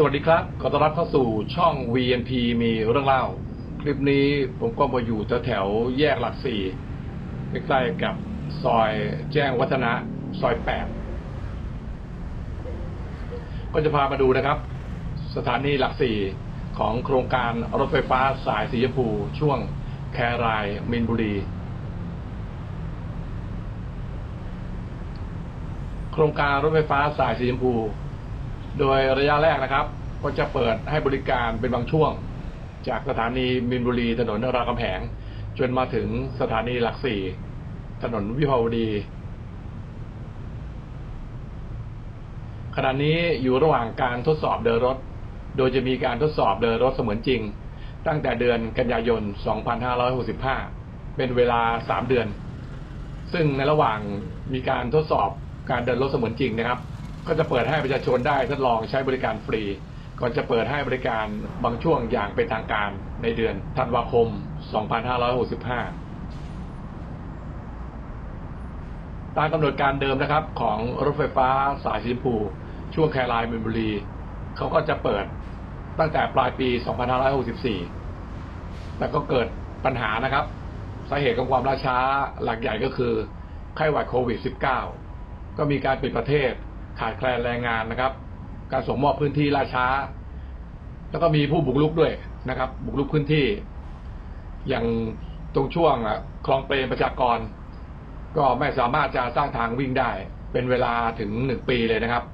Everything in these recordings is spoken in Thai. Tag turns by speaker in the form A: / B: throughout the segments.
A: สวัสดีครับ ขอต้อนรับเข้าสู่ช่อง VNP มีเรื่องเล่า คลิปนี้ผมก็มาอยู่แถวๆแยกหลักสี่ใกล้ๆกับซอยแจ้งวัฒนะซอยแปดก็จะพามาดูนะครับ สถานีหลักสี่ของโครงการรถไฟฟ้าสายสีชมพู ช่วงแครายมินบุรี โครงการรถไฟฟ้าสายสีชมพู โดยระยะแรกนะครับ ก็จะเปิดให้บริการเป็นบางช่วง จากสถานีมินบุรีถนนรามคำแหง จนมาถึงสถานีหลักสี่ถนนวิภาวดี ขณะนี้อยู่ระหว่างการทดสอบเดินรถ โดยจะมีการทดสอบเดินรถเสมือนจริง ตั้งแต่เดือนกันยายน 2565 เป็นเวลา 3 เดือน ซึ่งในระหว่างมีการทดสอบการเดินรถเสมือนจริงนะครับ ก็จะเปิดให้ประชาชนได้ทดลองใช้บริการฟรี ก่อนจะเปิดให้บริการบางช่วงอย่างเป็นทางการในเดือนธันวาคม 2565ตามกำหนดการเดิมนะครับของรถไฟฟ้าสายสีชมพูช่วงแครายมินบุรีเขาก็จะเปิดตั้งแต่ปลายปี 2564 แต่ก็เกิดปัญหานะครับสาเหตุของความล่าช้าหลักใหญ่ก็คือไข้หวัดโควิด -19 ก็มีการปิดประเทศ ขาดแคลนแรงงานนะครับ การส่งมอบพื้นที่ล่าช้า แล้วก็มีผู้บุกรุกด้วยนะครับ บุกรุกพื้นที่ อย่างตรงช่วงคลองเปรมประชากร ก็ไม่สามารถจะสร้างทางวิ่งได้ เป็นเวลาถึงหนึ่งปีเลยนะครับ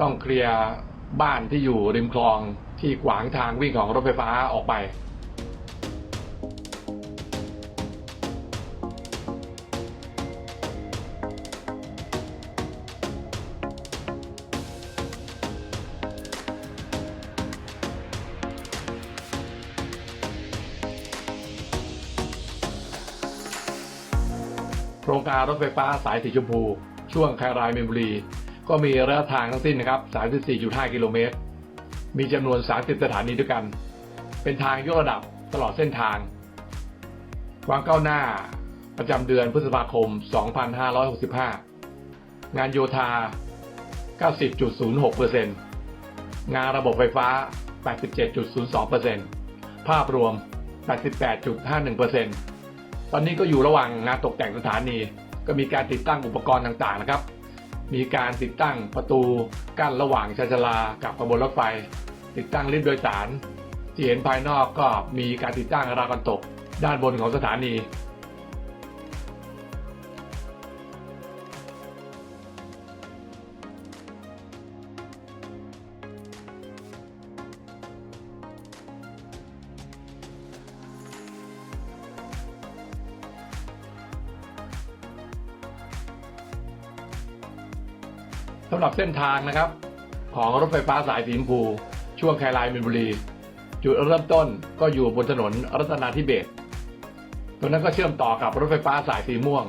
A: ต้องเคลียร์บ้านที่อยู่ริมคลองที่ขวางทางวิ่งของรถไฟฟ้าออกไป โครงการรถไฟฟ้าสายสีชมพู ช่วงแครายเมนบุรี ก็มีระยะทางทั้งสิ้นนะครับ 34.5 กิโลเมตร มีจำนวน 30 สถานีด้วยกัน เป็นทางยกระดับตลอดเส้นทาง วามก้าวหน้าประจำเดือนพฤษภาคม 2565 งานโยธา 90.06%งานระบบไฟฟ้า 87.02%ภาพรวม 88.51% ตอนนี้ก็อยู่ระหว่างงานตกแต่งสถานี ก็มีการติดตั้งอุปกรณ์ต่างๆนะครับ มีการติดตั้งประตูกั้นระหว่างชานชาลากับขบวนรถไฟ ติดตั้งลิฟต์โดยสาร ที่เห็นภายนอกก็มีการติดตั้งราวกันตก ด้านบนของสถานี สำหรับเส้นทางนะครับ ของรถไฟฟ้าสายสีชมพู ช่วงแครายมินบุรี จุดเริ่มต้นก็อยู่บนถนนรัตนาธิเบศตรงนั้นก็เชื่อมต่อกับรถไฟฟ้าสายสีม่วง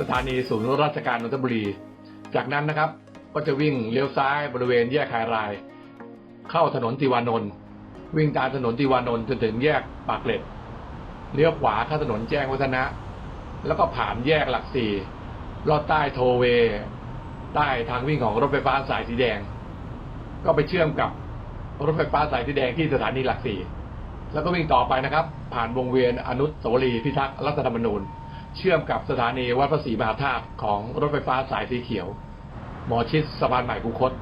A: สถานีศูนย์ราชการนนทบุรี จากนั้นนะครับก็จะวิ่งเลี้ยวซ้ายบริเวณแยกแคราย เข้าถนนติวานนท์วิ่งตามถนนติวานนท์จนถึงแยกปากเกร็ดเลี้ยวขวาเข้าถนนแจ้งวัฒนะ แล้วก็ผ่านแยกหลักสี่ลอดใต้โทเว ใต้ทางวิ่งของรถไฟฟ้าสายสีแดง ก็ไปเชื่อมกับรถไฟฟ้าสายสีแดงที่สถานีหลักสี่แล้วก็วิ่งต่อไปนะครับ ผ่านวงเวียนอนุสาวรีย์พิทักษ์รัฐธรรมนูญ เชื่อมกับสถานีวัดพระศรีมหาธาตุของรถไฟฟ้าสายสีเขียว หมอชิดสะพานใหม่กุคต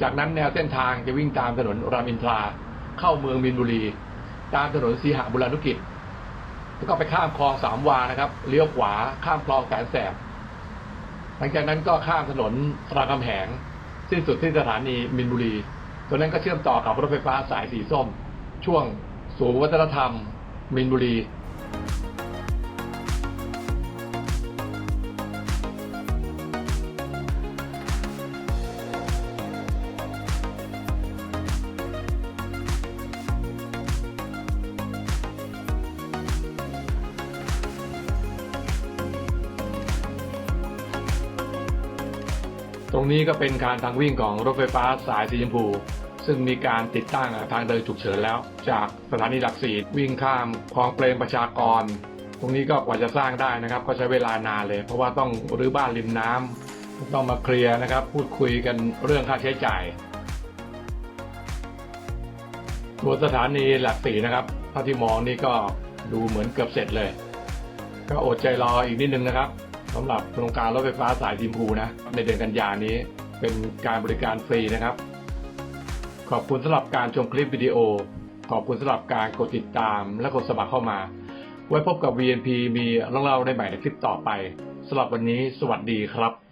A: จากนั้นแนวเส้นทางจะวิ่งตามถนนรามอินทรา เข้าเมืองมินบุรี ตามถนนสีหบุรานุกิจ แล้วก็ไปข้ามคลองสามวานะครับ เลี้ยวขวาข้ามคลองแสนแสบ หลังจากนั้นก็ข้ามถนนรามคำแหงสิ้นสุดที่สถานีมินบุรีตัวนั้นก็เชื่อมต่อกับรถไฟฟ้าสายสีส้ม ช่วงศูนย์วัฒนธรรม มินบุรี รงนี้ก็เป็นการทางวิ่งของรถไฟฟ้าสายสีชมพู ซึ่งมีการติดตั้งทางเดินฉุกเฉินแล้ว จากสถานีหลักสี่วิ่งข้ามคลองเปรมประชากร ตรงนี้ก็กว่าจะสร้างได้นะครับ ก็ใช้เวลานานเลย เพราะว่าต้องรื้อบ้านริมน้ำต้องมาเคลียร์นะครับ พูดคุยกันเรื่องค่าใช้จ่ายตัวสถานีหลักสี่นะครับเท่าที่มองนี่ก็ดูเหมือนเกือบเสร็จเลย ก็อดใจรออีกนิดนึงนะครับ สำหรับโครงการรถไฟฟ้าสายสีชมพูนะในเดือนกันยานี้เป็นการบริการฟรีนะครับ ขอบคุณสำหรับการชมคลิปวิดีโอ ขอบคุณสำหรับการกดติดตามและกดสมัครเข้ามา ไว้พบกับ VNP มีเรื่องเล่าได้ใหม่ในคลิปต่อไปสำหรับวันนี้สวัสดีครับ